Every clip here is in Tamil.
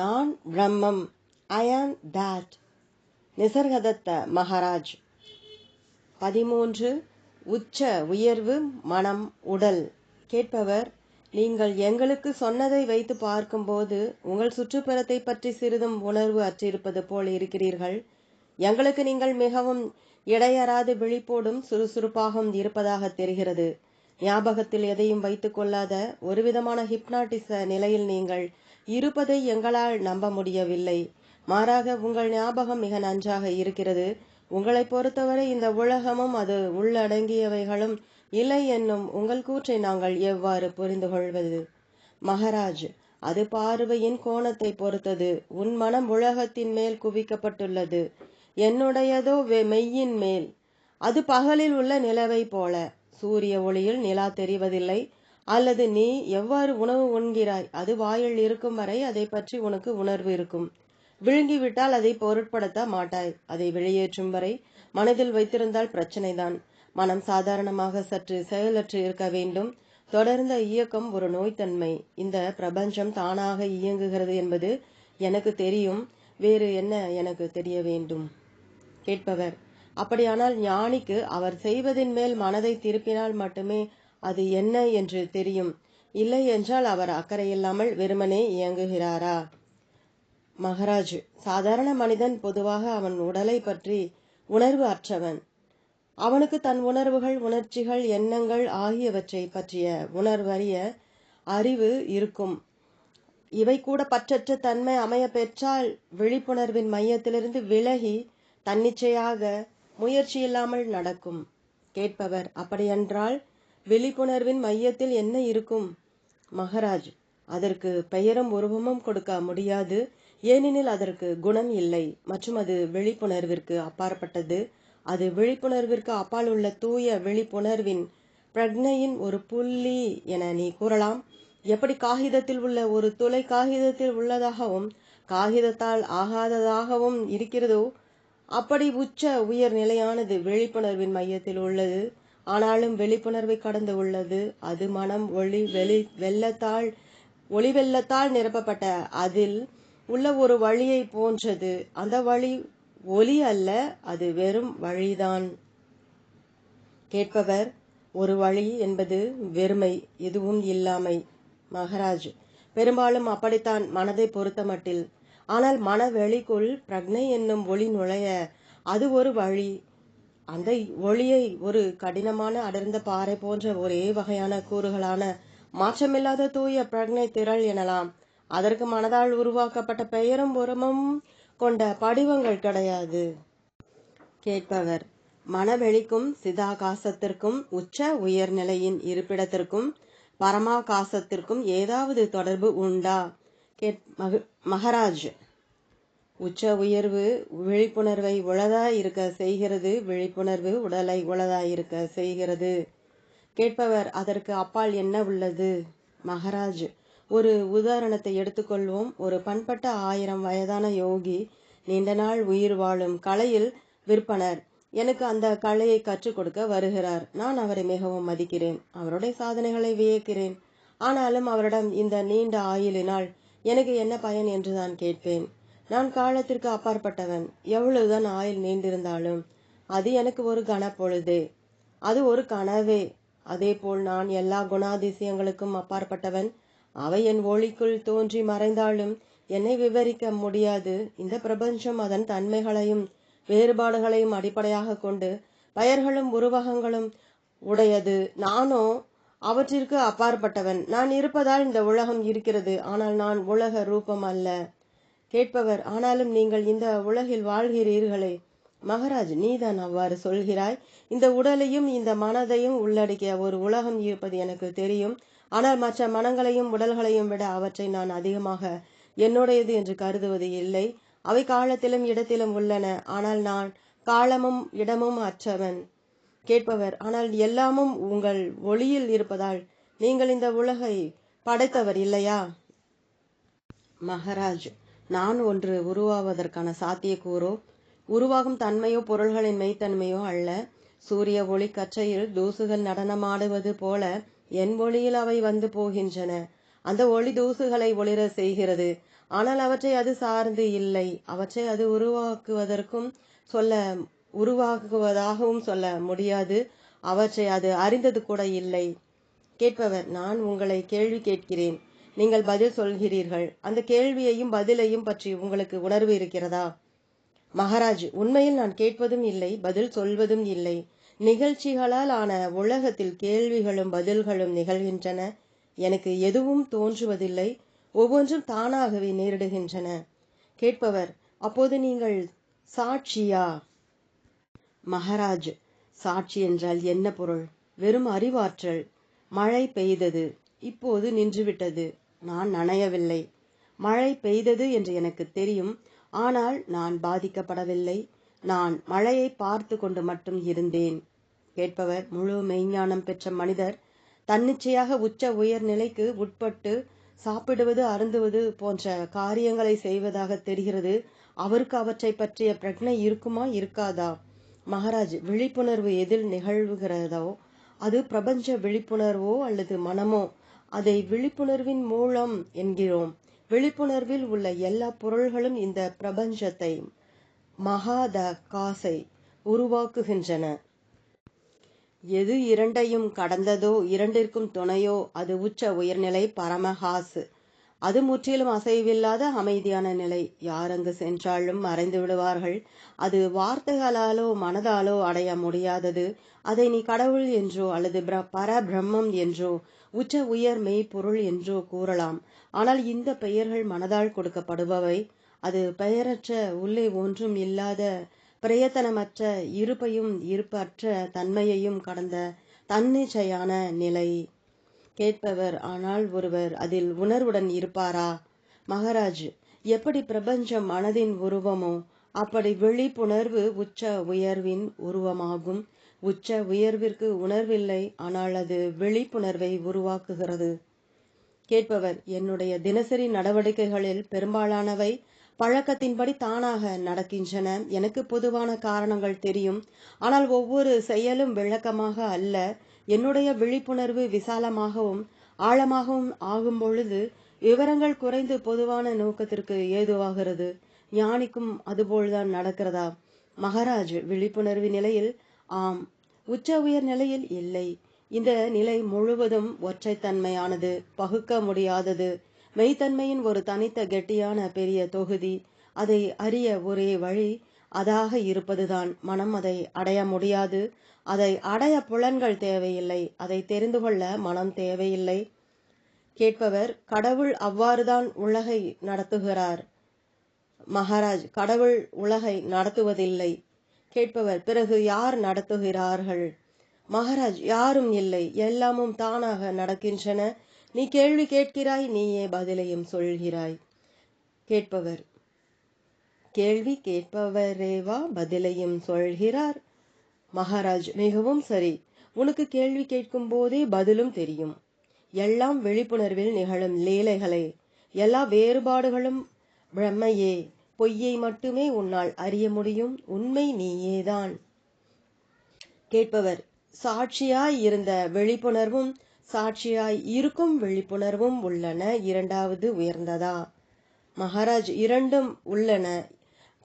நான் பிரம்மம். ஐ ஆம் தேட் நிசர்கதத்த மகாராஜ். பதிமூன்று. உச்ச உயர்வு மனம் உடல். கேட்பவர் நீங்கள் எங்களுக்கு சொன்னதை வைத்து பார்க்கும்போது உங்கள் சுற்றுப்புறத்தை பற்றி சிறிதும் உணர்வு அற்றிருப்பது போல் இருக்கிறீர்கள். எங்களுக்கு நீங்கள் மிகவும் இடையறாது விழிப்போடும் சுறுசுறுப்பாகவும் இருப்பதாக தெரிகிறது. ஞாபகத்தில் எதையும் வைத்துக் கொள்ளாத ஒருவிதமான ஹிப்னாட்டிச நிலையில் நீங்கள் இருப்பதை எங்களால் நம்ப முடியவில்லை. மாறாக உங்கள் ஞாபகம் மிக நன்றாக இருக்கிறது. உங்களை பொறுத்தவரை இந்த உலகமும் அது உள்ளடங்கியவைகளும் இல்லை என்னும் உங்கள் கூற்றை நாங்கள் எவ்வாறு புரிந்து கொள்வது மகராஜ் அது பார்வையின் கோணத்தை பொறுத்தது. உன் மனம் உலகத்தின் மேல் குவிக்கப்பட்டுள்ளது. என்னுடையதோ வெ- மெய்யின் மேல். அது பகலில் உள்ள நிலவை போல. சூரிய ஒளியில் நிலா தெரிவதில்லை. அல்லது நீ எவ்வாறு உணவு உண்கிறாய்? அது வாயில் இருக்கும் வரை அதை பற்றி உனக்கு உணர்வு இருக்கும். விழுங்கிவிட்டால் அதை பொருட்படுத்த மாட்டாய். அதை வெளியேற்றும் வரை மனதில் வைத்திருந்தால் பிரச்சனைதான். மனம் சாதாரணமாக சற்று செயலற்று இருக்க வேண்டும். தொடர்ந்த இயக்கம் ஒரு நோய்த்தன்மை. இந்த பிரபஞ்சம் தானாக இயங்குகிறது என்பது எனக்கு தெரியும். வேறு என்ன எனக்கு தெரிய வேண்டும்? கேட்பவர் அப்படியானால் ஞானிக்கு அவர் செய்வதின் மேல் மனதை திருப்பினால் மட்டுமே அது என்ன என்று தெரியும். இல்லை என்றால் அவர் அக்கறையில்லாமல் வெறுமனே இயங்குகிறாரா? மகராஜ் சாதாரண மனிதன் பொதுவாக அவன் உடலை பற்றி உணர்வு அற்றவன். அவனுக்கு தன் உணர்வுகள் உணர்ச்சிகள் எண்ணங்கள் ஆகியவற்றை பற்றிய உணர்வறிய அறிவு இருக்கும். இவை கூட பற்றற்ற தன்மை அமைய பெற்றால் விழிப்புணர்வின் மையத்திலிருந்து விலகி தன்னிச்சையாக முயற்சி இல்லாமல் நடக்கும். கேட்பவர் அப்படியென்றால் விழிப்புணர்வின் மையத்தில் என்ன இருக்கும்? மகராஜ் அதற்கு பெயரும் உருவமும் கொடுக்க முடியாது. ஏனெனில் அதற்கு குணம் இல்லை. மற்றும் அது விழிப்புணர்விற்கு அப்பாற்பட்டது. அது விழிப்புணர்விற்கு அப்பால் உள்ள தூய விழிப்புணர்வின் பிரக்னையின் ஒரு புள்ளி என நீ கூறலாம். எப்படி காகிதத்தில் உள்ள ஒரு துளை காகிதத்தில் உள்ளதாகவும் காகிதத்தால் ஆகாததாகவும் இருக்கிறதோ அப்படி உச்ச உயர் நிலையானது விழிப்புணர்வின் மையத்தில் உள்ளது. ஆனாலும் விழிப்புணர்வை கடந்து உள்ளது. அது மனம் ஒளி வெளி வெள்ளத்தால் ஒளி வெள்ளத்தால் நிரப்பப்பட்ட அதில் உள்ள ஒரு வழியை போன்றது. அந்த வழி ஒலி அல்ல அது வெறும் வழிதான். கேட்பவர் ஒரு வழி என்பது வெறுமை எதுவும் இல்லாமை. மகராஜ் பெரும்பாலும் அப்படித்தான் மனதை பொறுத்தமட்டில் ஆனால் மன வெளிக்குள் பிரக்னை என்னும் ஒளி நுழைய அது ஒரு வழி. அந்த ஒளியை ஒரு கடினமான அடர்ந்த பாறை போன்ற ஒரே வகையான கூறுகளான மாற்றமில்லாத தூய பிரக்னை திரள் எனலாம். அதற்கு மனதால் உருவாக்கப்பட்ட பெயரும் உரமும் கொண்ட படிவங்கள் கிடையாது. கேட்பவர் மனவெளிக்கும் சிதாகாசத்திற்கும் உச்ச உயர்நிலையின் இருப்பிடத்திற்கும் பரமாகாசத்திற்கும் ஏதாவது தொடர்பு உண்டா? கேட் மக மகராஜ் உச்ச உயர்வு விழிப்புணர்வை உளதாய் இருக்க செய்கிறது விழிப்புணர்வு உடலை உளதாய் இருக்க செய்கிறது. கேட்பவர் அதற்கு அப்பால் என்ன உள்ளது? மகராஜ் ஒரு உதாரணத்தை எடுத்துக்கொள்வோம். ஒரு பண்பட்ட ஆயிரம் வயதான யோகி நீண்ட நாள் உயிர் வாழும் கலையில் விற்பனர். எனக்கு அந்த கலையை கற்றுக் கொடுக்க வருகிறார். நான் அவரை மிகவும் மதிக்கிறேன். அவருடைய சாதனைகளை வியக்கிறேன். ஆனாலும் அவரிடம் இந்த நீண்ட ஆயுளினால் எனக்கு என்ன பயன் என்று நான் கேட்பேன். நான் காலத்திற்கு அப்பாற்பட்டவன். எவ்வளவுதான் ஆயுள் நீண்டிருந்தாலும் அது எனக்கு ஒரு கனப்பொழுதே. அது ஒரு கனவே. அதேபோல் நான் எல்லா குணாதிசயங்களுக்கும் அப்பாற்பட்டவன். அவை என் ஒளிக்குள் தோன்றி மறைந்தாலும் என்னை விவரிக்க முடியாது. இந்த பிரபஞ்சம் அதன் தன்மைகளையும் வேறுபாடுகளையும் அடிப்படையாக கொண்டு பெயர்களும் உருவகங்களும் உடையது. நானோ அவற்றிற்கு அப்பாற்பட்டவன். நான் இருப்பதால் இந்த உலகம் இருக்கிறது. ஆனால் நான் உலக ரூபம் அல்ல. கேட்பவர் ஆனாலும் நீங்கள் இந்த உலகில் வாழ்கிறீர்களே. மகராஜ் நீதான் அவ்வாறு சொல்கிறாய்? இந்த உடலையும் இந்த மனதையும் உள்ளடக்கிய ஒரு உலகம் இருப்பது எனக்கு தெரியும். ஆனால் மற்ற மனங்களையும் உடல்களையும் விட அவற்றை நான் அதிகமாக என்னுடையது என்று கருதுவது இல்லை. அவை காலத்திலும் இடத்திலும் உள்ளன. ஆனால் நான் காலமும் இடமும் அற்றவன். கேட்பவர் ஆனால் எல்லாமும் உங்கள் ஒளியில் இருப்பதால் நீங்கள் இந்த உலகை படைத்தவர் இல்லையா? மகராஜ் நான் ஒன்று உருவாவதற்கான சாத்தியக்கூறோ? உருவாகும் தன்மையோ பொருள்களின் மெய்த்தன்மையோ அல்ல. சூரிய ஒளி கற்றையில் தூசுகள் நடனமாடுவது போல என் ஒளியில் அவை வந்து போகின்றன. அந்த ஒளி தூசுகளை ஒளிர செய்கிறது. ஆனால் அவற்றை அது சார்ந்து இல்லை. அவற்றை அது உருவாக்குவதற்கும் சொல்ல உருவாக்குவதாகவும் சொல்ல முடியாது. அவற்றை அது அறிந்தது கூட இல்லை. கேட்பவர் நான் உங்களை கேள்வி கேட்கிறேன். நீங்கள் பதில் சொல்கிறீர்கள். அந்த கேள்வியையும் பதிலையும் பற்றி உங்களுக்கு உணர்வு இருக்கிறதா? மகாராஜ் உண்மையில் நான் கேட்பதும் இல்லை பதில் சொல்வதும் இல்லை. நிகழ்ச்சிகளால் ஆன உலகத்தில் கேள்விகளும் பதில்களும் நிகழ்கின்றன. எனக்கு எதுவும் தோன்றுவதில்லை. ஒவ்வொன்றும் தானாகவே நேரிடுகின்றன. கேட்பவர் அப்போது நீங்கள் சாட்சியா? மகாராஜ் சாட்சி என்றால் என்ன பொருள்? வெறும் அறிவாற்றல். மழை பெய்தது. இப்போது நின்றுவிட்டது. நான் நனையவில்லை. மழை பெய்தது என்று எனக்கு தெரியும். ஆனால் நான் பாதிக்கப்படவில்லை. நான் மழையை பார்த்து கொண்டு மட்டும் இருந்தேன். கேட்பவர் முழு மெய்ஞானம் பெற்ற மனிதர் தன்னிச்சையாக உச்ச உயர் நிலைக்கு உட்பட்டு சாப்பிடுவது அருந்துவது போன்ற காரியங்களை செய்வதாக தெரிகிறது. அவருக்கு அவற்றை பற்றிய பிரக்னை இருக்குமா இருக்காதா? மகாராஜ் விழிப்புணர்வு எதில் நிகழ்வுகிறதோ அது பிரபஞ்ச விழிப்புணர்வோ அல்லது மனமோ? அதை விழிப்புணர்வின் மூலம் என்கிறோம். விழிப்புணர்வில் உள்ள எல்லா பொருள்களும் இந்த பிரபஞ்சத்தை மகாத காசை உருவாக்குகின்றன. எது இரண்டையும் கடந்ததோ இரண்டிற்கும் துணையோ அது உச்ச உயர்நிலை பரமஹாசு. அது முற்றிலும் அசைவில்லாத அமைதியான நிலை. யார் அங்கு சென்றாலும் மறைந்து விடுவார்கள். அது வார்த்தைகளாலோ மனதாலோ அடைய முடியாதது. அதை நீ கடவுள் என்றோ அல்லது பரபிரம்மம் என்றோ உச்ச உயர் மெய்ப்பொருள் என்றோ கூறலாம். ஆனால் இந்த பெயர்கள் மனதால் கொடுக்கப்படுபவை. அது பெயரற்ற உள்ளே ஒன்றும் இல்லாத பிரயத்தனமற்ற இருப்பையும் இருப்பற்ற தன்மையையும் கடந்த தன்னிச்சையான நிலை. கேட்பவர் ஆனால் ஒருவர் அதில் உணர்வுடன் இருப்பாரா? மகாராஜ் எப்படி பிரபஞ்சம் மனதின் உருவமோ அப்படி விழிப்புணர்வு உச்ச உயர்வின் உருவமாகும். உச்ச உயர்விற்கு உணர்வில்லை ஆனால் அது விழிப்புணர்வை உருவாக்குகிறது. கேட்பவர் என்னுடைய தினசரி நடவடிக்கைகளில் பெரும்பாலானவை பழக்கத்தின்படி தானாக நடக்கின்றன. எனக்கு பொதுவான காரணங்கள் தெரியும். ஆனால் ஒவ்வொரு செயலும் விளக்கமாக அல்ல. என்னுடைய விழிப்புணர்வு விசாலமாகவும் ஆழமாகவும் ஆகும் பொழுது விவரங்கள் குறைந்து பொதுவான நோக்கத்திற்கு ஏதுவாகிறது. ஞானிக்கும் அதுபோல்தான் நடக்கிறதா? மகாராஜ் விழிப்புணர்வு நிலையில் ஆம். உச்ச உயர் நிலையில் இல்லை. இந்த நிலை முழுவதும் ஒற்றைத்தன்மையானது பகுக்க முடியாதது. மெய்த்தன்மையின் ஒரு தனித்த கெட்டியான பெரிய தொகுதி. அதை அறிய ஒரே வழி அதாக இருப்பதுதான். மனம் அதை அடைய முடியாது. அதை அடைய புலன்கள் தேவையில்லை. அதை தெரிந்து கொள்ள மனம் தேவையில்லை. கேட்பவர் கடவுள் அவ்வாறுதான் உலகை நடத்துகிறார். மகாராஜ் கடவுள் உலகை நடத்துவதில்லை. கேட்பவர். பிறகு யார் நடத்துகிறார்கள்? மகாராஜ் யாரும் இல்லை. எல்லாமும் தானாக நடக்கின்றன. நீ கேள்வி கேட்கிறாய் நீயே பதிலையும் சொல்கிறாய். கேட்பவர். கேள்வி கேட்பவரேவா பதிலையும் சொல்கிறார். மகாராஜ் மிகவும் சரி. உனக்கு கேள்வி கேட்கும் போதே பதிலும் தெரியும். எல்லாம் விழிப்புணர்வில் நிகழும் லீலைகளே. எல்லா வேறுபாடுகளும் பிரம்மையே. பொய்யை மட்டுமே உன்னால் அறிய முடியும். உண்மை நீயேதான். கேட்பவர் சாட்சியாய் இருந்த விழிப்புணர்வும் சாட்சியாய் இருக்கும் விழிப்புணர்வும் உள்ளன. இரண்டாவது உயர்ந்ததா? மகாராஜ் இரண்டும் உள்ளன.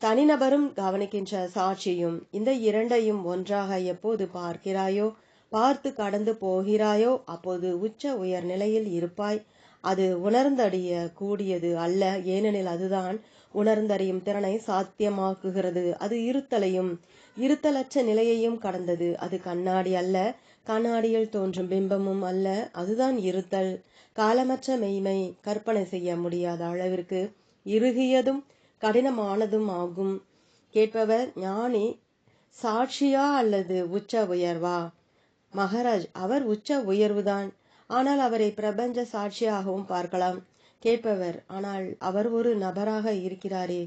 தனிநபரும் கவனிக்கின்ற சாட்சியும் இந்த இரண்டையும் ஒன்றாக எப்போது பார்க்கிறாயோ பார்த்து கடந்து போகிறாயோ அப்போது உச்ச உயர் நிலையில் இருப்பாய். அது உணர்ந்தடைய கூடியது அல்ல. ஏனெனில் அதுதான் உணர்ந்தறியும் திறனை சாத்தியமாக்குகிறது. அது இருத்தலையும் இருத்தலற்ற நிலையையும் கடந்தது. அது கண்ணாடி அல்ல கண்ணாடியில் தோன்றும் பிம்பமும் அல்ல. அதுதான் இருத்தல். காலமற்ற மெய்மை கற்பனை செய்ய முடியாத அளவிற்கு இறுகியதும் கடினமானதும் ஆகும். கேட்பவர் ஞானி சாட்சியா அல்லது உச்ச உயர்வா? மகாராஜ் அவர் உச்ச உயர்வுதான். ஆனால் அவரை பிரபஞ்ச சாட்சியாகவும் பார்க்கலாம். கேட்பவர். ஆனால் அவர் ஒரு நபராக இருக்கிறாரே.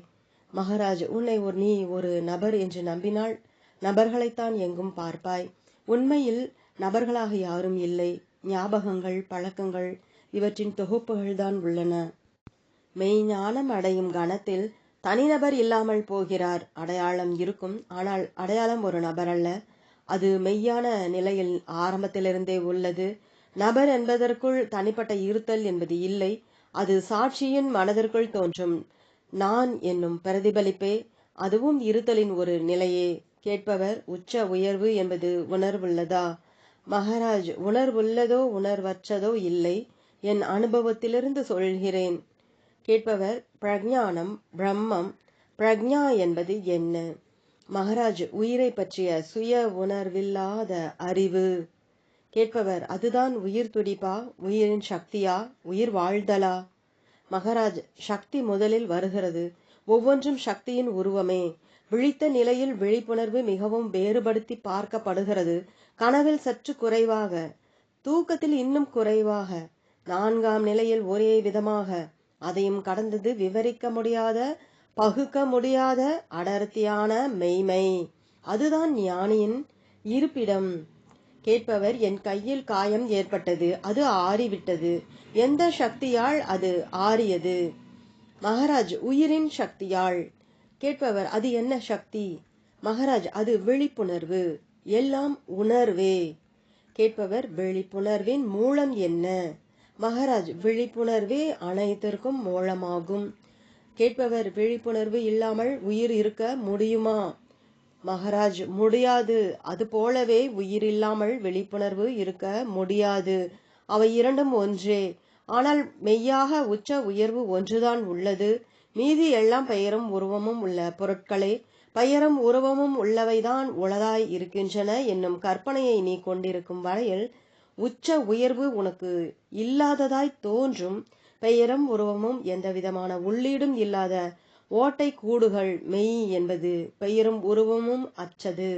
மகாராஜ் உன்னை ஒரு நீ ஒரு நபர் என்று நம்பினால் நபர்களைத்தான் எங்கும் பார்ப்பாய். உண்மையில் நபர்களாக யாரும் இல்லை. ஞாபகங்கள் பழக்கங்கள் இவற்றின் தொகுப்புகள்தான் உள்ளன. மெய்ஞானம் அடையும் கணத்தில் தனிநபர் இல்லாமல் போகிறார். அடையாளம் இருக்கும். ஆனால் அடையாளம் ஒரு நபர் அல்ல. அது மெய்யான நிலையில் ஆரம்பத்திலிருந்தே உள்ளது. நபர் என்பதற்குள் தனிப்பட்ட இருத்தல் என்பது இல்லை. அது சாட்சியின் மனதிற்குள் தோன்றும். நான் என்னும் பிரதிபலிப்பே அதுவும் இருத்தலின் ஒரு நிலையே. கேட்பவர் உச்ச உயர்வு என்பது உணர்வுள்ளதா? மகாராஜ் உணர்வுள்ளதோ உணர்வற்றதோ இல்லை என் அனுபவத்திலிருந்து சொல்கிறேன். கேட்பவர் பிரஜானம் பிரம்மம் பிரக்ஞா என்பது என்ன? மகாராஜ் உயிரை பற்றிய சுய உணர்வில்லாத அறிவு. கேட்பவர் அதுதான் உயிர் துடிப்பா? உயிரின் சக்தியா? உயிர் வாழ்தலா? மகராஜ் சக்தி முதலில் வருகிறது. ஒவ்வொன்றும் சக்தியின் உருவமே. விழித்த நிலையில் விழிப்புணர்வு மிகவும் வேறுபடுத்தி பார்க்கப்படுகிறது. கனவில் சற்று குறைவாக. தூக்கத்தில் இன்னும் குறைவாக. நான்காம் நிலையில் ஒரே விதமாக. அதையும் கடந்தது விவரிக்க முடியாத பகுக்க முடியாத அடர்த்தியான மெய்மை. அதுதான் ஞானியின் இருப்பிடம். கேட்பவர் என் கையில் காயம் ஏற்பட்டது அது ஆறிவிட்டது. எந்த சக்தியால் அது ஆறியது? மகாராஜ் உயிரின் சக்தியால். கேட்பவர் அது என்ன சக்தி? மகாராஜ் அது விழிப்புணர்வு. எல்லாம் உணர்வே. கேட்பவர் விழிப்புணர்வின் மூலம் என்ன? மகாராஜ் விழிப்புணர்வே அனைத்திற்கும் மூலமாகும். கேட்பவர் விழிப்புணர்வு இல்லாமல் உயிர் இருக்க முடியுமா? மகராஜ் முடியாது. அது போலவே உயிர் இல்லாமல் விழிப்புணர்வு இருக்க முடியாது. அவை இரண்டும் ஒன்றே. ஆனால் மெய்யாக உச்ச உயர்வு ஒன்றுதான் உள்ளது. மீதி எல்லாம் பெயரும் உருவமும் உள்ள பொருட்களே. பெயரும் உருவமும் உள்ளவைதான் உளதாய் இருக்கின்றன என்னும் கற்பனையை நீ கொண்டிருக்கும் வரையில் உச்ச உயர்வு உனக்கு இல்லாததாய் தோன்றும். பெயரும் உருவமும் எந்தவிதமான உள்ளீடும் இல்லாத ஓட்டை கூடுகள் மெய் என்பது பெயரும் உருவமும் அற்றது.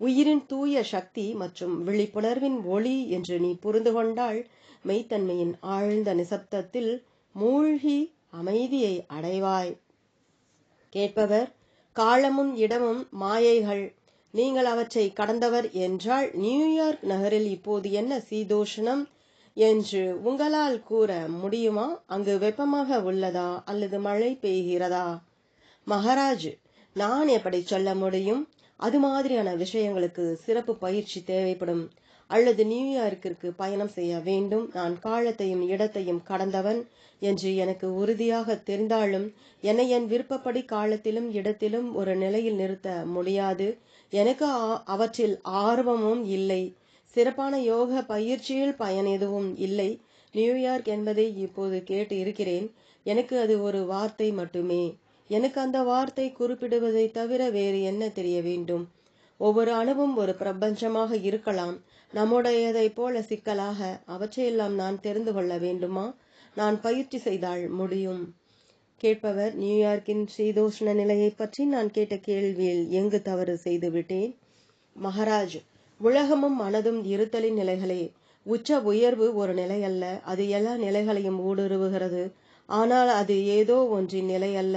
உயிரின் தூய சக்தி மற்றும் விழிப்புணர்வின் ஒளி என்று நீ புரிந்து கொண்டால் மெய்த்தன்மையின் ஆழ்ந்த நிசப்தத்தில் மூழ்கி அமைதியை அடைவாய். கேட்பவர் காலமும் இடமும் மாயைகள். நீங்கள் அவற்றை கடந்தவர் என்றால் நியூயார்க் நகரில் இப்போது என்ன சீதோஷணம் என்று உங்களால் கூற முடியுமா? அங்கு வெப்பமாக உள்ளதா அல்லது மழை பெய்கிறதா? மகாராஜ் நான் எப்படி சொல்ல முடியும்? அது மாதிரியான விஷயங்களுக்கு சிறப்பு பயிற்சி தேவைப்படும். அல்லது நியூயார்க்கிற்கு பயணம் செய்ய வேண்டும். நான் காலத்தையும் இடத்தையும் கடந்தவன் என்று எனக்கு உறுதியாக தெரிந்தாலும் என்னை என் விருப்பப்படி காலத்திலும் இடத்திலும் ஒரு நிலையில் நிறுத்த முடியாது. எனக்கு அவற்றில் ஆர்வமும் இல்லை. சிறப்பான யோக பயிற்சியில் பயன் எதுவும் இல்லை. நியூயார்க் என்பதை இப்போது கேட்டு இருக்கிறேன். எனக்கு அது ஒரு வார்த்தை மட்டுமே. எனக்கு அந்த வார்த்தை குறிப்பிடுவதை தவிர வேறு என்ன தெரிய வேண்டும்? ஒவ்வொரு அணுவும் ஒரு பிரபஞ்சமாக இருக்கலாம். நம்முடையதை போல சிக்கலாக அவற்றையெல்லாம் நான் தெரிந்து கொள்ள வேண்டுமா? நான் பயிற்சி செய்தால் முடியும். கேட்பவர் நியூயார்க்கின் சீதோஷ்ண நிலையை பற்றி நான் கேட்ட கேள்வியில் எங்கு தவறு செய்து விட்டேன்? மகாராஜ் உலகமும் மனதும் இருத்தலின் நிலைகளே. உச்ச உயர்வு ஒரு நிலை அல்ல அது எல்லா நிலைகளையும் ஊடுருவுகிறது. ஆனால் அது ஏதோ ஒன்றின் நிலை அல்ல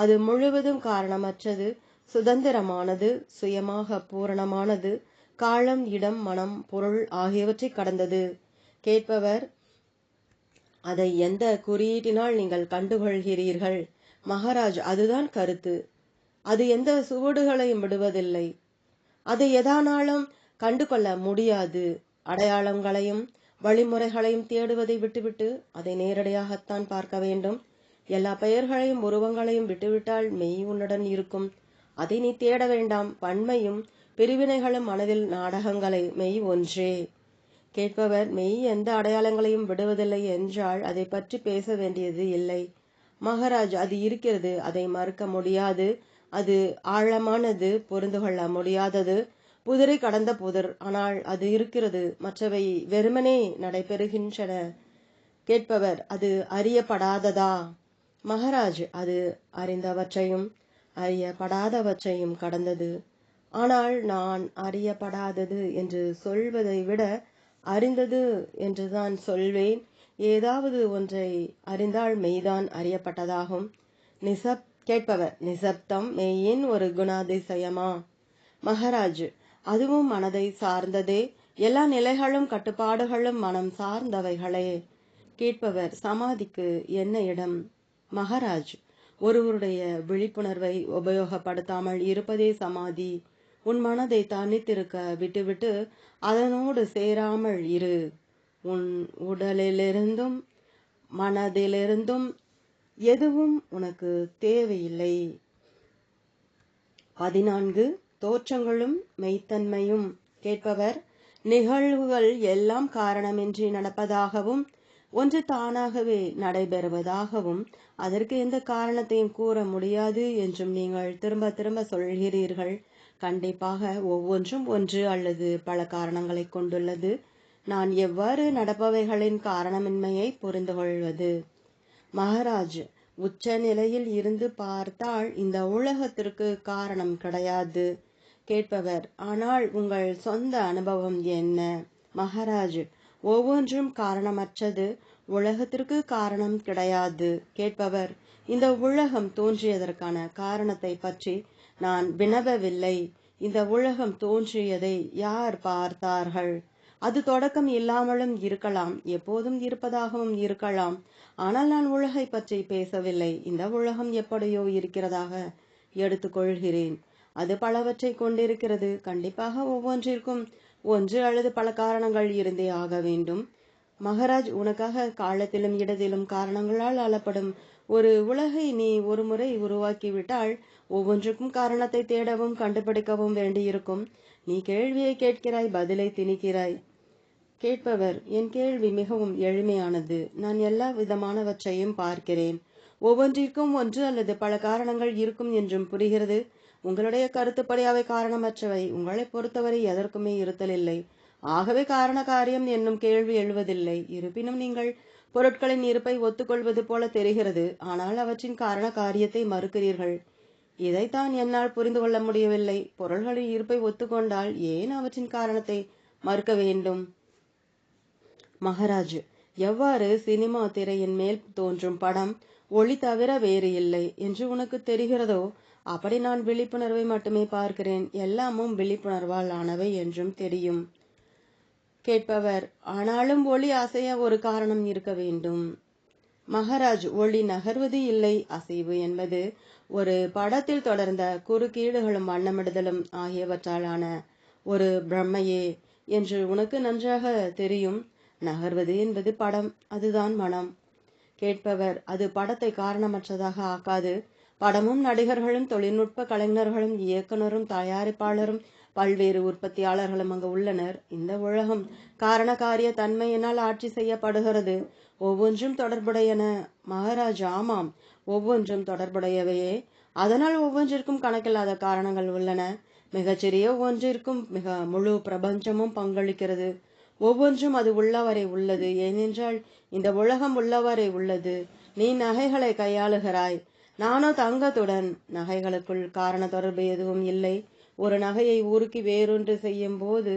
அது முழுவதும் காரணமற்றது. சுதந்திரமானது சுயமாக பூரணமானது காலம் இடம் மனம் பொருள் ஆகியவற்றை கடந்தது. கேட்பவர் அதை எந்த குறியீட்டினால் நீங்கள் கண்டுகொள்கிறீர்கள்? மகாராஜ் அதுதான் கருத்து. அது எந்த சுவடுகளையும் விடுவதில்லை. அது எதானாலும் கண்டு கொள்ள முடியாது. அடையாளங்களையும் வழிமுறைகளையும் தேடுவதை விட்டுவிட்டு அதை நேரடியாகத்தான் பார்க்க வேண்டும். எல்லா பெயர்களையும் உருவங்களையும் விட்டுவிட்டால் மெய் உன்னுடன் இருக்கும். அதை நீ தேட வேண்டாம். பன்மையும் பிரிவினைகளும் மனதில் நாடகங்களை மெய் ஒன்றே. கேட்பவர் மெய் எந்த அடையாளங்களையும் விடுவதில்லை என்றால் அதை பற்றி பேச வேண்டியது இல்லை. மகாராஜ் அது இருக்கிறது. அதை மறுக்க முடியாது. அது ஆழமானது புரிந்து கொள்ள முடியாதது. புதிரை கடந்த புதிர். ஆனால் அது இருக்கிறது. மற்றவை வெறுமனே நடைபெறுகின்றன. கேட்பவர் அது அறியப்படாததா? மகராஜ் அது அறிந்தவற்றையும் அறியப்படாதவற்றையும் கடந்தது. ஆனால் நான் அறியப்படாதது என்று சொல்வதை விட அறிந்தது என்றுதான் சொல்வேன். ஏதாவது ஒன்றை அறிந்தால் மெய்தான் அறியப்பட்டதாகும். நிசப் கேட்பவர் நிசப்தம் மெய்யின் ஒரு குணாதிசயமா? மகராஜ் அதுவும் மனதை சார்ந்ததே. எல்லா நிலைகளும் கட்டுப்பாடுகளும் மனம் சார்ந்தவைகளே. கேட்பவர் சமாதிக்கு என்ன இடம்? மகாராஜ் ஒருவருடைய விழிப்புணர்வை உபயோகப்படுத்தாமல் இருப்பதே சமாதி. உன் மனதை தனித்திருக்க விட்டுவிட்டு அதனோடு சேராமல் இரு. உன் உடலிலிருந்தும் மனதிலிருந்தும் எதுவும் உனக்கு தேவையில்லை. பதினான்கு தோற்றங்களும் மெய்த்தன்மையும். கேட்பவர் நிகழ்வுகள் எல்லாம் காரணமின்றி நடப்பதாகவும் ஒன்று தானாகவே நடைபெறுவதாகவும் அதற்கு எந்த காரணத்தையும் கூற முடியாது என்றும் நீங்கள் திரும்ப திரும்ப சொல்கிறீர்கள். கண்டிப்பாக ஒவ்வொன்றும் ஒன்று அல்லது பல காரணங்களை கொண்டுள்ளது. நான் எவ்வாறு நடப்பவைகளின் காரணமின்மையை புரிந்து கொள்வது? மகாராஜ் உச்ச நிலையில் இருந்து பார்த்தால் இந்த உலகத்திற்கு காரணம் கிடையாது. கேட்பவர் ஆனால் உங்கள் சொந்த அனுபவம் என்ன? மகாராஜ் ஒவ்வொன்றும் காரணமற்றது. உலகத்திற்கு காரணம் கிடையாது கேட்பவர். இந்த உலகம் தோன்றியதற்கான காரணத்தை பற்றி நான் வினவவில்லை. இந்த உலகம் தோன்றியதை யார் பார்த்தார்கள்? அது தொடக்கம் இல்லாமலும் இருக்கலாம் எப்போதும் இருப்பதாகவும் இருக்கலாம். ஆனால் நான் உலகை பற்றி பேசவில்லை. இந்த உலகம் எப்படியோ இருக்கிறதாக எடுத்துக்கொள்கிறேன். அது பலவற்றை கொண்டிருக்கிறது. கண்டிப்பாக ஒவ்வொன்றிற்கும் ஒன்று அல்லது பல காரணங்கள் இருந்தே ஆக வேண்டும். மகராஜ் உனக்காக காலத்திலும் இடத்திலும் காரணங்களால் ஆளப்படும் ஒரு உலகை நீ ஒருமுறை உருவாக்கிவிட்டால் ஒவ்வொன்றுக்கும் காரணத்தை தேடவும் கண்டுபிடிக்கவும் வேண்டியிருக்கும். நீ கேள்வியை கேட்கிறாய் பதிலை திணிக்கிறாய். கேட்பவர் என் கேள்வி மிகவும் எளிமையானது. நான் எல்லா விதமானவற்றையும் பார்க்கிறேன். ஒவ்வொன்றிற்கும் ஒன்று அல்லது பல காரணங்கள் இருக்கும் என்றும் புரிகிறது. உங்களுடைய கருத்துப்படி அவை காரணமற்றவை. உங்களை பொறுத்தவரை எதற்குமே இருத்தல் இல்லை. ஆகவே காரண காரியம் என்னும் கேள்வி எழுவதில்லை. இருப்பினும் நீங்கள் பொருட்களின் இருப்பை ஒத்துக்கொள்வது போல தெரிகிறது. ஆனால் அவற்றின் காரண காரியத்தை மறுக்கிறீர்கள். இதைத்தான் என்னால் புரிந்து கொள்ள முடியவில்லை. பொருள்களின் இருப்பை ஒத்துக்கொண்டால் ஏன் அவற்றின் காரணத்தை மறுக்க வேண்டும்? மகாராஜ் எவ்வாறு சினிமா திரையின் மேல் தோன்றும் படம் ஒளி தவிர வேறு இல்லை என்று உனக்கு தெரிகிறதோ அப்படி நான் விழிப்புணர்வை மட்டுமே பார்க்கிறேன். எல்லாமும் விழிப்புணர்வால் ஆனவை என்றும் தெரியும். கேட்பவர் ஆனாலும் ஒளி அசைய ஒரு காரணம் இருக்க வேண்டும். மகாராஜ் ஒளி நகர்வது இல்லை. அசைவு என்பது ஒரு படத்தில் தொடர்ந்த குறுக்கீடுகளும் வண்ணமிடுதலும் ஆகியவற்றாலான ஒரு பிரம்மையே என்று உனக்கு நன்றாக தெரியும். நகர்வது என்பது படம் அதுதான் மனம். கேட்பவர் அது படத்தை காரணமற்றதாக ஆக்காது. படமும் நடிகர்களும் தொழில்நுட்ப கலைஞர்களும் இயக்குனரும் தயாரிப்பாளரும் பல்வேறு உற்பத்தியாளர்களும் அங்கு உள்ளனர். இந்த உலகம் காரண காரிய தன்மையினால் ஆட்சி செய்யப்படுகிறது. ஒவ்வொன்றும் தொடர்புடையன. மகாராஜ் ஆமாம் ஒவ்வொன்றும் தொடர்புடையவையே. அதனால் ஒவ்வொன்றிற்கும் கணக்கில்லாத காரணங்கள் உள்ளன. மிகச்சிறிய ஒன்றிற்கும் மிக முழு பிரபஞ்சமும் பங்களிக்கிறது. ஒவ்வொன்றும் அது உள்ளவரை உள்ளது. ஏனென்றால் இந்த உலகம் உள்ளவரை உள்ளது. நீ நகைகளை கையாளுகிறாய். நானோ தங்கத்துடன் நகைகளுக்குள் காரண தொடர்பு எதுவும் இல்லை. ஒரு நகையை உருக்கி வேறொன்று செய்யும் போது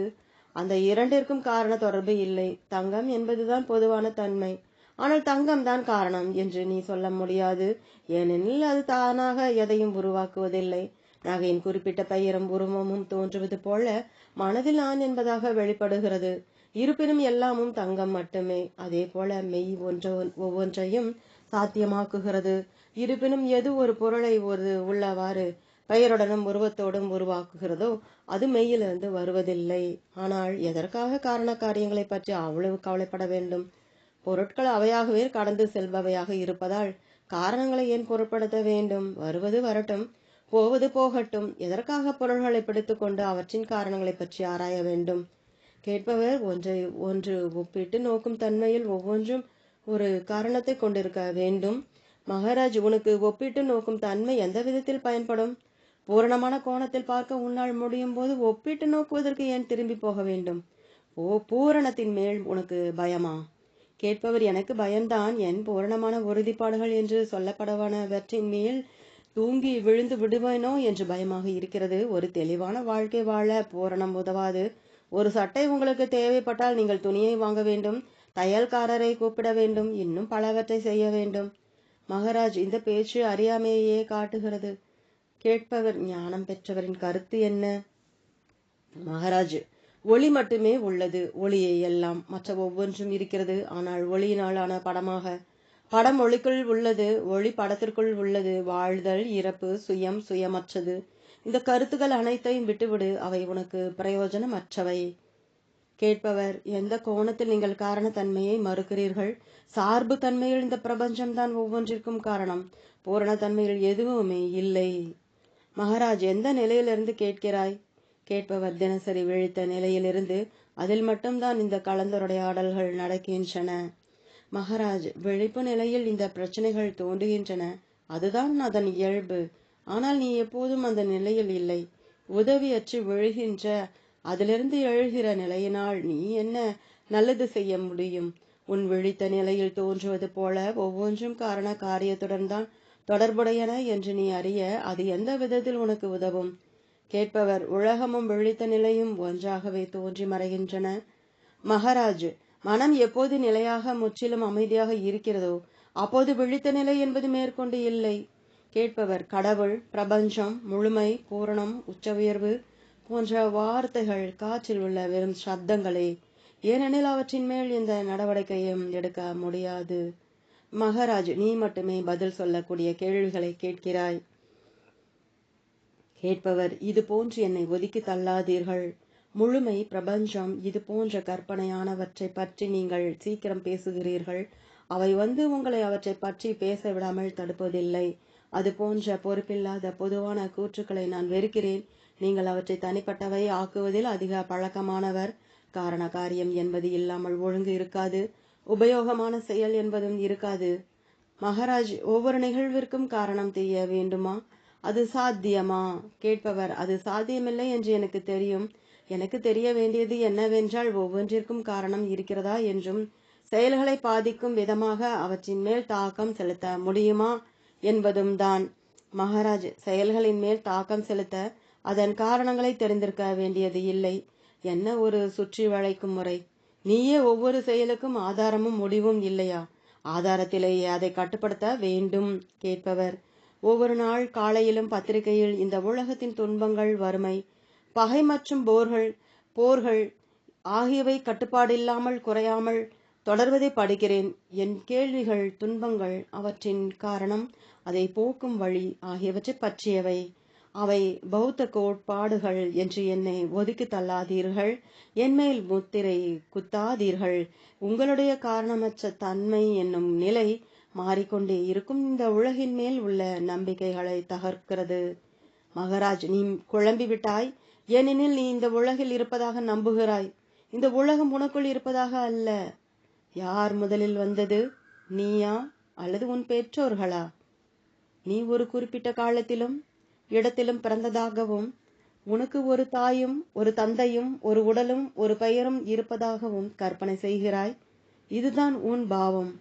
அந்த இரண்டிற்கும் காரண தொடர்பு இல்லை. தங்கம் என்பதுதான் பொதுவான தன்மை. ஆனால் தங்கம் தான் காரணம் என்று நீ சொல்ல முடியாது. ஏனெனில் அது தானாக எதையும் உருவாக்குவதில்லை. நகையின் குறிப்பிட்ட பெயரும் உருவமும் தோன்றுவது போல மனதில் நான் என்பதாக வெளிப்படுகிறது. இருப்பினும் எல்லாமும் தங்கம் மட்டுமே. அதே போல மெய் ஒன்ற ஒவ்வொன்றையும் சாத்தியமாக்குகிறது. இருப்பினும் எது ஒரு பொருளை ஒரு உள்ளவாறு பெயருடனும் உருவத்தோடும் உருவாக்குகிறதோ அது மெய்யிலிருந்து வருவதில்லை. ஆனால் எதற்காக காரண காரியங்களை பற்றி அவ்வளவு கவலைப்பட வேண்டும்? பொருட்கள் அவையாகவே கடந்து செல்பவையாக இருப்பதால் காரணங்களை ஏன் பொருட்படுத்த வேண்டும்? வருவது வரட்டும் போவது போகட்டும். எதற்காக பொருள்களை பிடித்துக்கொண்டு அவற்றின் காரணங்களை பற்றி ஆராய வேண்டும்? கேட்பவர் ஒன்றை ஒன்று ஒப்பிட்டு நோக்கும் தன்மையில் ஒவ்வொன்றும் ஒரு காரணத்தை கொண்டிருக்க வேண்டும். மகாராஜ் உனக்கு ஒப்பிட்டு நோக்கும் தன்மை எந்த விதத்தில் பயன்படும்? பூரணமான கோணத்தில் பார்க்க உன்னால் முடியும் போது ஒப்பிட்டு நோக்குவதற்கு ஏன் திரும்பி போக வேண்டும்? ஓ பூரணத்தின் மேல் உனக்கு பயமா? கேட்பவர் எனக்கு பயம்தான். என் பூரணமான உறுதிப்பாடுகள் என்று சொல்லப்படவனவற்றின் மேல் தூங்கி விழுந்து விடுவேனோ என்று பயமாக இருக்கிறது. ஒரு தெளிவான வாழ்க்கை வாழ பூரணம் உதவாது. ஒரு சட்டை உங்களுக்கு தேவைப்பட்டால் நீங்கள் துணியை வாங்க வேண்டும். தையல்காரரை கூப்பிட வேண்டும். இன்னும் பலவற்றை செய்ய வேண்டும். மகராஜ் இந்த பேச்சு அறியாமையே காட்டுகிறது. கேட்பவர் ஞானம் பெற்றவரின் கருத்து என்ன? மகாராஜ் ஒளி மட்டுமே உள்ளது. ஒளியை எல்லாம் மற்ற ஒவ்வொன்றும் இருக்கிறது. ஆனால் ஒளியினாலான படமாக. படம் ஒளிக்குள் உள்ளது. ஒளி படத்திற்குள் உள்ளது. வாழ்தல் இறப்பு சுயம் சுயமற்றது. இந்த கருத்துக்கள் அனைத்தையும் விட்டுவிடு. அவை உனக்கு பிரயோஜனமற்றவை. கேட்பவர் எந்த கோணத்தில் நீங்கள் காரணத்தன்மையை மறுக்கிறீர்கள்? சார்பு தன்மையில் இந்த பிரபஞ்சம்தான் ஒவ்வொன்றிற்கும் காரணம். பூரணத்தன்மையில் எதுவுமே இல்லை. மகாராஜ் எந்த நிலையிலிருந்து கேட்கிறாய்? கேட்பவர் தினசரி விழித்த நிலையிலிருந்து அதில் மட்டும்தான் இந்த கலந்துரையாடல்கள் நடக்கின்றன. மகாராஜ் விழிப்பு நிலையில் இந்த பிரச்சனைகள் தோன்றுகின்றன. அதுதான் அதன் இயல்பு. ஆனால் நீ எப்போதும் அந்த நிலையில் இல்லை. உதவியற்று விழுகின்ற அதிலிருந்து எழுகிற நிலையினால் நீ என்ன நல்லது செய்ய முடியும்? உன் விழித்த நிலையில் தோன்றுவது போல ஒவ்வொன்றும் காரண காரியத்துடன் தான் தொடர்புடையன என்று நீ அறிய அது எந்த விதத்தில் உனக்கு உதவும்? கேட்பவர் உலகமும் விழித்த நிலையும் ஒன்றாகவே தோன்றி மறைகின்றன. மகாராஜ் மனம் எப்போது நிலையாக முற்றிலும் அமைதியாக இருக்கிறதோ அப்போது விழித்த நிலை என்பது மேற்கொண்டு இல்லை. கேட்பவர் கடவுள் பிரபஞ்சம் முழுமை பூரணம் உச்ச உயர்வு போன்ற வார்த்தைகள் காற்றில் உள்ள வெறும் சப்தங்களே ஏனெனில் அவற்றின் மேல் இந்த நடவடிக்கையும் எடுக்க முடியாது. மகராஜ் நீ மட்டுமே பதில் சொல்லக்கூடிய கேள்விகளை கேட்கிறாய். கேட்பவர் இது போன்று என்னை ஒதுக்கி தள்ளாதீர்கள். முழுமை பிரபஞ்சம் இது போன்ற கற்பனையானவற்றை பற்றி நீங்கள் சீக்கிரம் பேசுகிறீர்கள். அவை வந்து உங்களை அவற்றை பற்றி பேச விடாமல் தடுப்பதில்லை. அது போன்ற பொறுப்பில்லாத பொதுவான கூற்றுக்களை நான் வெறுக்கிறேன். நீங்கள் அவற்றை தனிப்பட்டவை ஆக்குவதில் அதிக பழக்கமானவர். காரண காரியம் என்பது இல்லாமல் ஒழுங்கு இருக்காது. உபயோகமான செயல் என்பதும் இருக்காது. மகாராஜ் ஒவ்வொரு நிகழ்விற்கும் காரணம் தெரிய வேண்டுமா? அது சாத்தியமா? கேட்பவர் அது சாத்தியமில்லை என்று எனக்கு தெரியும். எனக்கு தெரிய வேண்டியது என்னவென்றால் ஒவ்வொன்றிற்கும் காரணம் இருக்கிறதா என்றும் செயல்களை பாதிக்கும் விதமாக அவற்றின் மேல் தாக்கம் செலுத்த முடியுமா என்பதும் தான். மகாராஜ் செயல்களின் மேல் தாக்கம் செலுத்த அதன் காரணங்களை தெரிந்திருக்க வேண்டியது இல்லை. என்ன ஒரு சுற்றி வளைக்கும் முறை? நீயே ஒவ்வொரு செயலுக்கும் ஆதாரமும் முடிவும் இல்லையா? ஆதாரத்திலேயே அதை கட்டுப்படுத்த வேண்டும் கேட்பவர். ஒவ்வொரு நாள் காலையிலும் பத்திரிகையில் இந்த உலகத்தின் துன்பங்கள் வறுமை. பகை மற்றும் போர்கள் போர்கள் ஆகியவை கட்டுப்பாடில்லாமல் குறையாமல் தொடர்வதை படிக்கிறேன். என் கேள்விகள் துன்பங்கள் அவற்றின் காரணம் அதை போக்கும் வழி ஆகியவற்றை பற்றியவை. அவை பௌத்த கோட்பாடுகள் என்று என்னை ஒதுக்கி தள்ளாதீர்கள். என்மேல் முத்திரை குத்தாதீர்கள். உங்களுடைய காரணமற்ற தன்மை என்னும் நிலை மாறிக்கொண்டே இருக்கும். இந்த உலகின் மேல் உள்ள நம்பிக்கைகளை தகர்க்கிறது. மகராஜ் நீ குழம்பி விட்டாய். ஏனெனில் நீ இந்த உலகில் இருப்பதாக நம்புகிறாய். இந்த உலகம் உனக்குள் இருப்பதாக அல்ல. யார் முதலில் வந்தது? நீயா அல்லது உன் பெற்றோர்களா? நீ ஒரு குறிப்பிட்ட காலத்திலும் இடத்திலும் பிறந்ததாகவும் உனக்கு ஒரு தாயும் ஒரு தந்தையும் ஒரு உடலும் ஒரு பெயரும் இருப்பதாகவும் கற்பனை செய்கிறாய். இதுதான் உன் பாவம்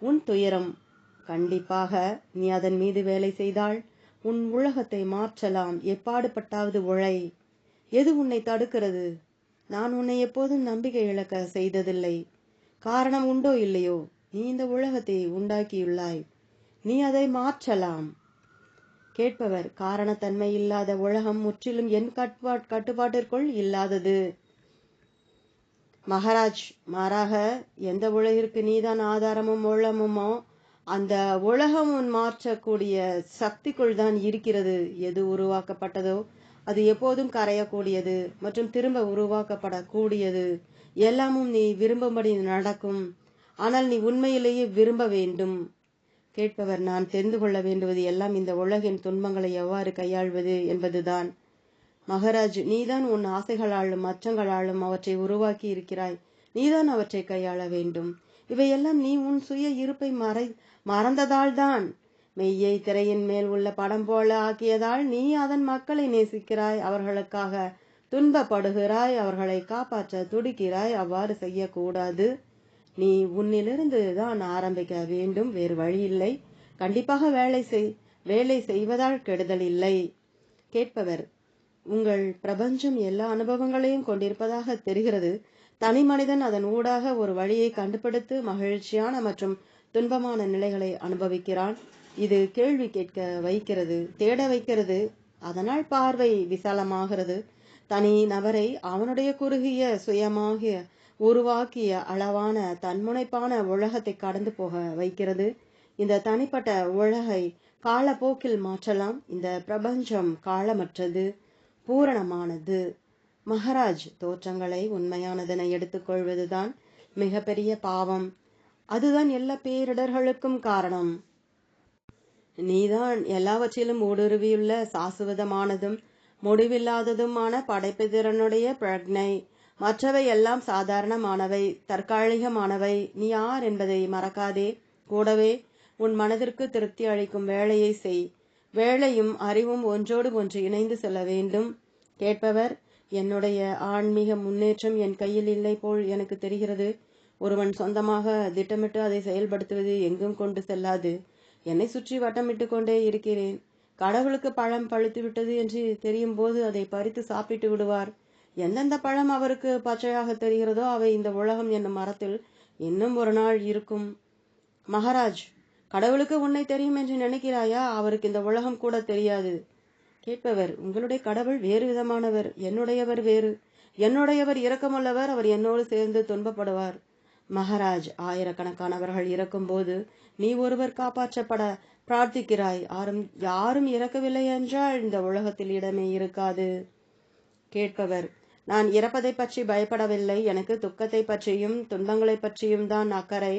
உன் துயரம். கண்டிப்பாக நீ அதன் மீது வேலை செய்தால் உன் உலகத்தை மாற்றலாம். எப்பாடுபட்டாவது உழை. எது உன்னை தடுக்கிறது? நான் உன்னை எப்போதும் நம்பிக்கை இழக்க செய்ததில்லை. காரணம் உண்டோ இல்லையோ? நீ இந்த உலகத்தை உண்டாக்கியுள்ளாய். நீ அதை மாற்றலாம். கேட்பவர் காரணத்தன்மை இல்லாத உலகம் முற்றிலும் என் கட்டுப்பாட் கட்டுப்பாட்டிற்குள் இல்லாதது. மகாராஜ் மாறாக எந்த உலகிற்கு நீதான் ஆதாரமும் உலமுமோ அந்த உலகம் உன் மாற்றக்கூடிய சக்திக்குள் தான் இருக்கிறது. எது உருவாக்கப்பட்டதோ அது எப்போதும் கரையக்கூடியது மற்றும் திரும்ப உருவாக்கப்படக்கூடியது. எல்லாமும் நீ விரும்பும்படி நடக்கும். ஆனால் நீ உண்மையிலேயே விரும்ப வேண்டும். கேட்பவர் நான் தெரிந்து கொள்ள வேண்டுவது எல்லாம் இந்த உலகின் துன்பங்களை எவ்வாறு கையாள்வது என்பதுதான். மகராஜ் நீதான் உன் ஆசைகளாலும் அச்சங்களாலும் அவற்றை உருவாக்கி இருக்கிறாய். நீதான் அவற்றை கையாள வேண்டும். இவையெல்லாம் நீ உன் சுய இருப்பை மறை மறந்ததால்தான். மெய்யை திரையின் மேல் உள்ள படம் போல ஆக்கியதால் நீ அதன் மக்களை நேசிக்கிறாய். அவர்களுக்காக துன்பப்படுகிறாய். அவர்களை காப்பாற்ற துடிக்கிறாய். அவ்வாறு செய்யக்கூடாது. நீ உன்னிலிருந்து தான் ஆரம்பிக்க வேண்டும் வேறு வழி இல்லை. கண்டிப்பாக வேலை செய் வேலை செய்வதால் கெடுதல் இல்லை. கேட்பவர் உங்கள் பிரபஞ்சம் எல்லா அனுபவங்களையும் கொண்டிருப்பதாக தெரிகிறது. தனி மனிதன் அதன் ஊடாக ஒரு வழியை கண்டுபிடித்து மகிழ்ச்சியான மற்றும் துன்பமான நிலைகளை அனுபவிக்கிறான். இது கேள்வி கேட்க வைக்கிறது தேட வைக்கிறது. அதனால் பார்வை விசாலமாகிறது. தனி நபரை அவனுடைய குறுகிய சுயமாகிய உருவாக்கிய அளவான தன்முனைப்பான உலகத்தை கடந்து போக வைக்கிறது. இந்த தனிப்பட்ட உலகை காலப்போக்கில் மாற்றலாம். இந்த பிரபஞ்சம் காலமற்றது பூரணமானது. மகராஜ் தோற்றங்களை உண்மையானதென எடுத்துக்கொள்வதுதான் மிகப்பெரிய பாவம். அதுதான் எல்லா பேரிடர்களுக்கும் காரணம். நீதான் எல்லாவற்றிலும் ஊடுருவியுள்ள சாசுவதமானதும் முடிவில்லாததுமான படைப்பு திறனுடைய பிரக்னை மற்றவை எல்லாம் சாதாரணமானவை தற்காலிகமானவை. நீ யார் என்பதை மறக்காதே. கூடவே உன் மனதிற்கு திருப்தி அளிக்கும் வேலையை செய். வேலையும் அறிவும் ஒன்றோடு ஒன்று இணைந்து செல்ல வேண்டும். கேட்பவர் என்னுடைய ஆன்மீக முன்னேற்றம் என் கையில் இல்லை போல் எனக்கு தெரிகிறது. ஒருவன் சொந்தமாக திட்டமிட்டு அதை செயல்படுத்துவது எங்கும் கொண்டு செல்லாது. என்னை சுற்றி வட்டமிட்டு கொண்டே இருக்கிறேன். கடவுளுக்கு பழம் பழுத்து விட்டது என்று தெரியும் போது அதை பறித்து சாப்பிட்டு விடுவார். எந்தெந்த பழம் அவருக்கு பச்சையாக தெரிகிறதோ அவை இந்த உலகம் என்னும் மரத்தில் இன்னும் ஒரு நாள் இருக்கும். மகாராஜ் கடவுளுக்கு உன்னை தெரியும் என்று நினைக்கிறாயா? அவருக்கு இந்த உலகம் கூட தெரியாது. கேட்பவர் உங்களுடைய கடவுள் வேறு விதமானவர் என்னுடையவர் வேறு. என்னுடையவர் இரக்கமுள்ளவர் அவர் என்னோடு சேர்ந்து துன்பப்படுவார். மகாராஜ் ஆயிரக்கணக்கானவர்கள் இறக்கும்போது நீ ஒருவர் காப்பாற்றப்பட பிரார்த்திக்கிறாய். யாரும் யாரும் இறக்கவில்லை என்றால் இந்த உலகத்தில் இடமே இருக்காது. கேட்பவர் நான் இறப்பதை பற்றி பயப்படவில்லை. எனக்கு துக்கத்தை பற்றியும் துன்பங்களை பற்றியும் தான் அக்கறை.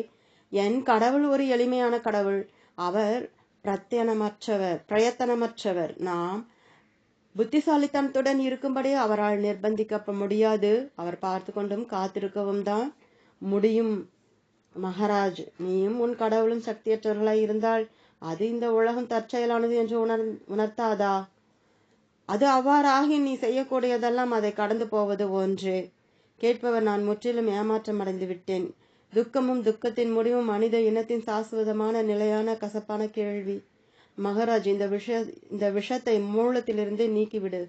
என் கடவுள் ஒரு எளிமையான கடவுள். அவர் பிரத்தனமற்றவர் பிரயத்தனமற்றவர். நாம் புத்திசாலித்தனத்துடன் இருக்கும்படி அவரால் நிர்பந்திக்க முடியாது. அவர் பார்த்து கொண்டும் காத்திருக்கவும் தான் முடியும். மகாராஜ் நீயும் உன் கடவுளும் சக்தியற்றவர்களாய் இருந்தால் அது இந்த உலகம் தற்செயலானது என்று உணர் உணர்த்தாதா? அது அவ்வாறாகி நீ செய்யக்கூடியதெல்லாம் அதை கடந்து போவது ஒன்று. கேட்பவர் நான் முற்றிலும் ஏமாற்றம் அடைந்து விட்டேன். துக்கமும் துக்கத்தின் முடிவும் மனித இனத்தின் சாஸ்வதமான நிலையான கசப்பான கேள்வி. மகராஜ் இந்த விஷ இந்த விஷத்தை மூலத்திலிருந்து நீக்கிவிடு.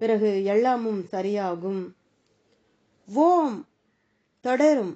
பிறகு எல்லாமும் சரியாகும். ஓம்! தொடரும்.